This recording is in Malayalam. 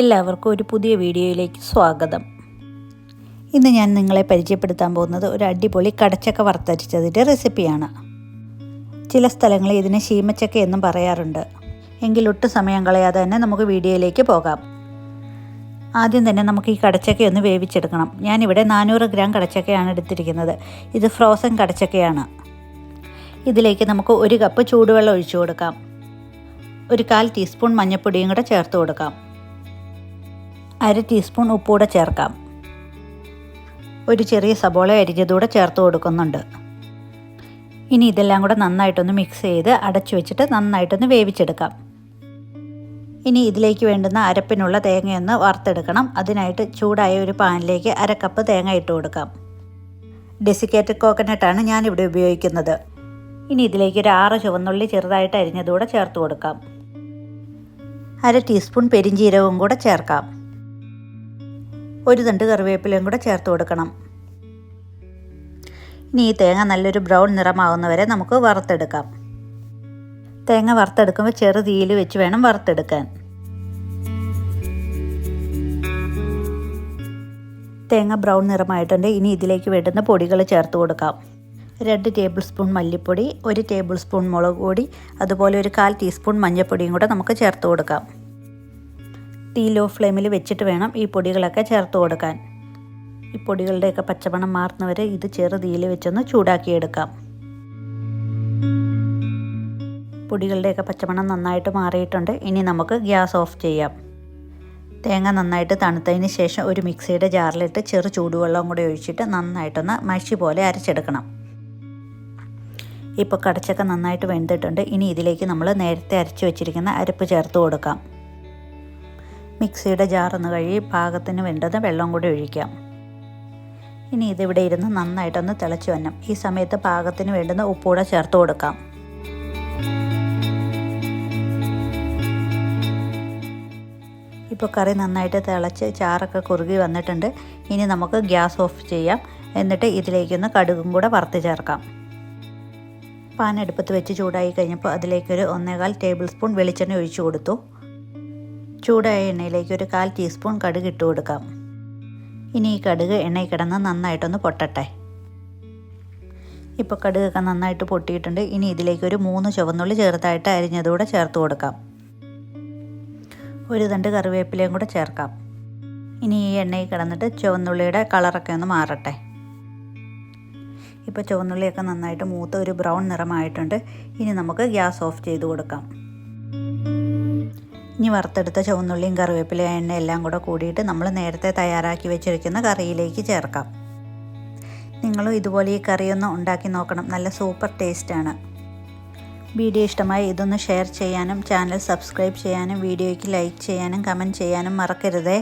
എല്ലാവർക്കും ഒരു പുതിയ വീഡിയോയിലേക്ക് സ്വാഗതം. ഇന്ന് ഞാൻ നിങ്ങളെ പരിചയപ്പെടുത്താൻ പോകുന്നത് ഒരു അടിപൊളി കടച്ചക്ക വറുത്തരിച്ചതിന്റെ റെസിപ്പിയാണ്. ചില സ്ഥലങ്ങളിൽ ഇതിനെ ശീമച്ചക്ക എന്നും പറയാറുണ്ട്. എങ്കിൽ ഒട്ടും സമയം കളയാതെ തന്നെ നമുക്ക് വീഡിയോയിലേക്ക് പോകാം. ആദ്യം തന്നെ നമുക്ക് ഈ കടച്ചക്ക ഒന്ന് വേവിച്ചെടുക്കണം. ഞാനിവിടെ നാനൂറ് ഗ്രാം കടച്ചക്കയാണ് എടുത്തിരിക്കുന്നത്. ഇത് ഫ്രോസൺ കടച്ചക്കയാണ്. ഇതിലേക്ക് നമുക്ക് ഒരു കപ്പ് ചൂടുവെള്ളം ഒഴിച്ചു കൊടുക്കാം. ഒരു കാൽ ടീസ്പൂൺ മഞ്ഞൾപ്പൊടിയും കൂടെ ചേർത്ത് കൊടുക്കാം. അര ടീസ്പൂൺ ഉപ്പൂടെ ചേർക്കാം. ഒരു ചെറിയ സബോള അരിഞ്ഞതൂടെ ചേർത്ത് കൊടുക്കുന്നുണ്ട്. ഇനി ഇതെല്ലാം കൂടെ നന്നായിട്ടൊന്ന് മിക്സ് ചെയ്ത് അടച്ചു വെച്ചിട്ട് നന്നായിട്ടൊന്ന് വേവിച്ചെടുക്കാം. ഇനി ഇതിലേക്ക് വേണ്ടുന്ന അരപ്പിനുള്ള തേങ്ങയൊന്ന് വറുത്തെടുക്കണം. അതിനായിട്ട് ചൂടായ ഒരു പാനിലേക്ക് അര കപ്പ് തേങ്ങ ഇട്ട് കൊടുക്കാം. ഡെസിക്കേറ്റഡ് കോക്കനട്ടാണ് ഞാനിവിടെ ഉപയോഗിക്കുന്നത്. ഇനി ഇതിലേക്ക് ഒരു ആറ് ചുവന്നുള്ളി ചെറുതായിട്ട് അരിഞ്ഞതുകൂടെ ചേർത്ത് കൊടുക്കാം. അര ടീസ്പൂൺ പെരിഞ്ജീരകവും കൂടെ ചേർക്കാം. ഒരു തണ്ട് കറിവേപ്പിലയും കൂടെ ചേർത്ത് കൊടുക്കണം. ഇനി ഈ തേങ്ങ നല്ലൊരു ബ്രൗൺ നിറമാവുന്നവരെ നമുക്ക് വറുത്തെടുക്കാം. തേങ്ങ വറുത്തെടുക്കുമ്പോൾ ചെറു തീയിൽ വെച്ച് വേണം വറുത്തെടുക്കാൻ. തേങ്ങ ബ്രൗൺ നിറമായിട്ടുണ്ട്. ഇനി ഇതിലേക്ക് വേണ്ടുന്ന പൊടികൾ ചേർത്ത് കൊടുക്കാം. രണ്ട് ടേബിൾ സ്പൂൺ മല്ലിപ്പൊടി ഒരു ടേബിൾ സ്പൂൺ മുളക് പൊടി അതുപോലെ ഒരു കാൽ ടീസ്പൂൺ മഞ്ഞൾപ്പൊടിയും കൂടെ നമുക്ക് ചേർത്ത് കൊടുക്കാം. തീ ലോ ഫ്ലെയിമിൽ വെച്ചിട്ട് വേണം ഈ പൊടികളൊക്കെ ചേർത്ത് കൊടുക്കാൻ. ഈ പൊടികളുടെയൊക്കെ പച്ചമണം മാറുന്നവരെ ഇത് ചെറു തീയിൽ വെച്ചൊന്ന് ചൂടാക്കിയെടുക്കാം. പൊടികളുടെയൊക്കെ പച്ചമണം നന്നായിട്ട് മാറിയിട്ടുണ്ട്. ഇനി നമുക്ക് ഗ്യാസ് ഓഫ് ചെയ്യാം. തേങ്ങ നന്നായിട്ട് തണുത്തതിന് ശേഷം ഒരു മിക്സിയുടെ ജാറിലിട്ട് ചെറു ചൂടുവെള്ളം കൂടി ഒഴിച്ചിട്ട് നന്നായിട്ടൊന്ന് മഷി പോലെ അരച്ചെടുക്കണം. ഇപ്പോൾ കടച്ചൊക്കെ നന്നായിട്ട് വെന്തിട്ടുണ്ട്. ഇനി ഇതിലേക്ക് നമ്മൾ നേരത്തെ അരച്ച് വെച്ചിരിക്കുന്ന അരപ്പ് ചേർത്ത് കൊടുക്കാം. മിക്സിയുടെ ജാറൊന്ന് കഴുകി പാകത്തിന് വേണ്ടത് വെള്ളം കൂടി ഒഴിക്കാം. ഇനി ഇതിവിടെ ഇരുന്ന് നന്നായിട്ടൊന്ന് തിളച്ച് വന്നം ഈ സമയത്ത് പാകത്തിന് വേണ്ടുന്ന ഉപ്പൂടെ ചേർത്ത് കൊടുക്കാം. ഇപ്പോൾ കറി നന്നായിട്ട് തിളച്ച് ചാറൊക്കെ കുറുകി വന്നിട്ടുണ്ട്. ഇനി നമുക്ക് ഗ്യാസ് ഓഫ് ചെയ്യാം. എന്നിട്ട് ഇതിലേക്കൊന്ന് കടുകും കൂടെ വറുത്ത് ചേർക്കാം. പാൻ അടുപ്പത്ത് വെച്ച് ചൂടായി കഴിഞ്ഞപ്പോൾ അതിലേക്കൊരു ഒന്നേകാൽ ടേബിൾ സ്പൂൺ വെളിച്ചെണ്ണ ഒഴിച്ചു കൊടുത്തു. ചൂടായ എണ്ണയിലേക്ക് ഒരു കാൽ ടീസ്പൂൺ കടുക് ഇട്ട് കൊടുക്കാം. ഇനി ഈ കടുക് എണ്ണയിൽ കിടന്ന് നന്നായിട്ടൊന്ന് പൊട്ടട്ടെ. ഇപ്പോൾ കടുകൊക്കെ നന്നായിട്ട് പൊട്ടിയിട്ടുണ്ട്. ഇനി ഇതിലേക്ക് ഒരു മൂന്ന് ചുവന്നുള്ളി ചേർത്തായിട്ട് അരിഞ്ഞതുകൂടെ ചേർത്ത് കൊടുക്കാം. ഒരു തണ്ട് കറിവേപ്പിലയും കൂടെ ചേർക്കാം. ഇനി ഈ എണ്ണയിൽ കിടന്നിട്ട് ചുവന്നുള്ളിയുടെ കളറൊക്കെ ഒന്ന് മാറട്ടെ. ഇപ്പോൾ ചുവന്നുള്ളിയൊക്കെ നന്നായിട്ട് മൂത്ത ഒരു ബ്രൗൺ നിറമായിട്ടുണ്ട്. ഇനി നമുക്ക് ഗ്യാസ് ഓഫ് ചെയ്ത് കൊടുക്കാം. ഇനി വറുത്തെടുത്ത ചുവന്നുള്ളിയും കറിവേപ്പില എണ്ണ എല്ലാം കൂടെ കൂടിയിട്ട് നമ്മൾ നേരത്തെ തയ്യാറാക്കി വെച്ചിരിക്കുന്ന കറിയിലേക്ക് ചേർക്കാം. നിങ്ങളും ഇതുപോലെ ഈ കറിയൊന്ന് ഉണ്ടാക്കി നോക്കണം. നല്ല സൂപ്പർ ടേസ്റ്റാണ് വീഡിയോ ഇഷ്ടമായി ഇതൊന്ന് ഷെയർ ചെയ്യാനും ചാനൽ സബ്സ്ക്രൈബ് ചെയ്യാനും വീഡിയോയ്ക്ക് ലൈക്ക് ചെയ്യാനും കമന്റ് ചെയ്യാനും മറക്കരുതേ.